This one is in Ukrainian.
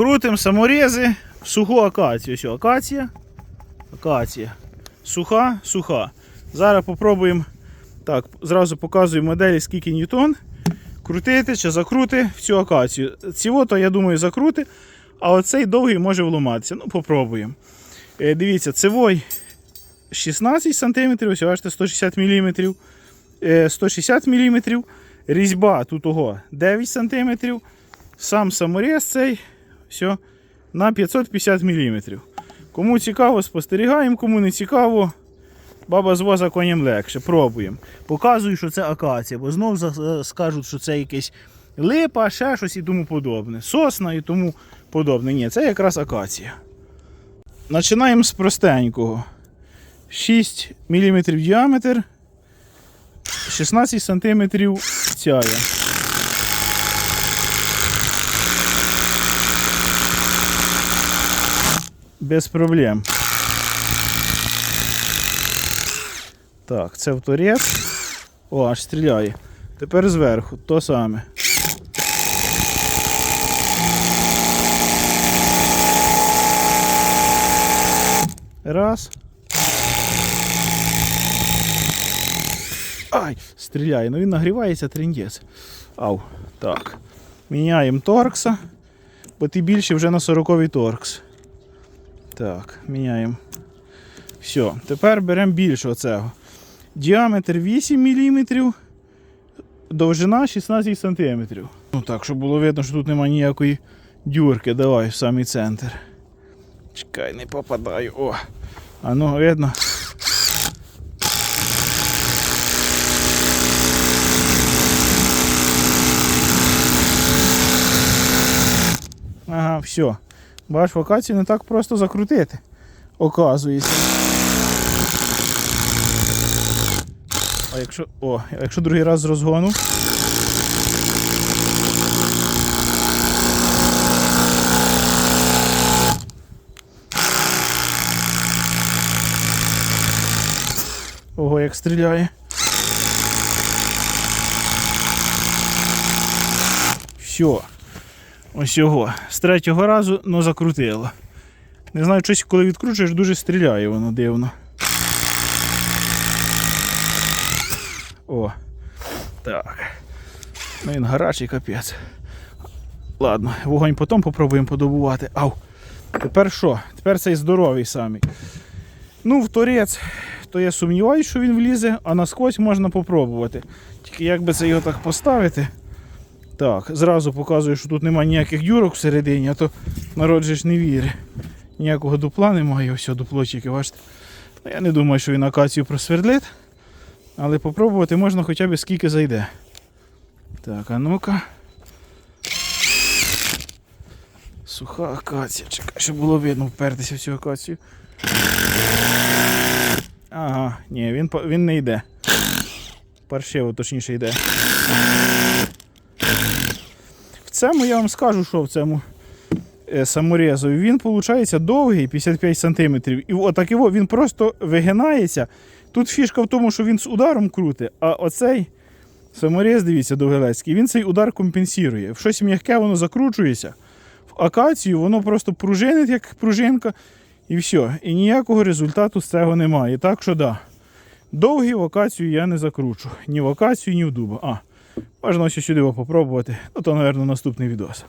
Крутим саморези суху акацію. Ось акація. Акація. Суха, суха. Зараз попробуємо. Так, зразу показую моделі, скільки ньютон. Крутити чи закрути в цю акацію. Цього-то, я думаю, закрути, а оцей довгий може вломатися. Ну, попробуємо. Е, дивіться, цевой 16 см, ось бачите, 160 мм. 160 мм. Різьба тут ого 9 см. Сам саморез цей все, на 550 мм. Кому цікаво, спостерігаємо, кому не цікаво, баба з воза коням легше. Пробуємо. Показую, що це акація, бо знов скажуть, що це якесь липа, ще щось і тому подобне. Сосна і тому подобне. Ні, це якраз акація. Починаємо з простенького. 6 мм діаметр, 16 см цяя. Без проблем. Так, це в. О, аж стріляє. Тепер зверху, то саме. Раз. Ай, стріляє. Ну він нагрівається трендець. Ау. Так. Міняємо торкса, бо ти більше вже на 40-й торкс. Так, міняємо. Все, тепер беремо більше оцього. Діаметр 8 мм, довжина 16 см. Ну так, щоб було видно, що тут немає ніякої дюрки. Давай в самий центр. Чекай, не попадаю. О. А ну видно. Ага, все. Бачиш, вакацію не так просто закрутити. Оказується. А якщо. О, а якщо другий раз з розгону. Ого, як стріляє. Все. Ось його. З третього разу, ну закрутило. Не знаю, щось, коли відкручуєш, дуже стріляє воно дивно. О. Так. Ну він гарячий капець. Ладно, вогонь потім попробуємо подобувати. Ау. Тепер що? Тепер цей здоровий самий. Ну, в торець, то я сумніваюся, що він влізе, а насквозь можна попробувати. Тільки як би це його так поставити. Так, зразу показую, що тут немає ніяких дюрок всередині, а то народ же ж не вірить. Ніякого дупла немає, ось дупло тільки, бачите. Ну, Я не думаю, що він акацію просвердлить. Але попробувати можна хоча б скільки зайде. Так, а ну-ка. Суха акація. Чекай, щоб було видно впертися в цю акацію. Ага, ні, він, він не йде. Паршиво, точніше йде. Цьому я вам скажу, що в цьому е, саморезові. Він, виходить, довгий, 55 см. І отак його він просто вигинається. Тут фішка в тому, що він з ударом крутить, а оцей саморез, дивіться, довгелецький, він цей удар компенсує. В щось м'яке воно закручується. В акацію воно просто пружинить, як пружинка, і все. І ніякого результату з цього немає. Так що да. Довгий в акацію я не закручу. Ні в акацію, ні в дуба. А, можна ось сюди його попробувати. Ну то, мабуть, наступний відос.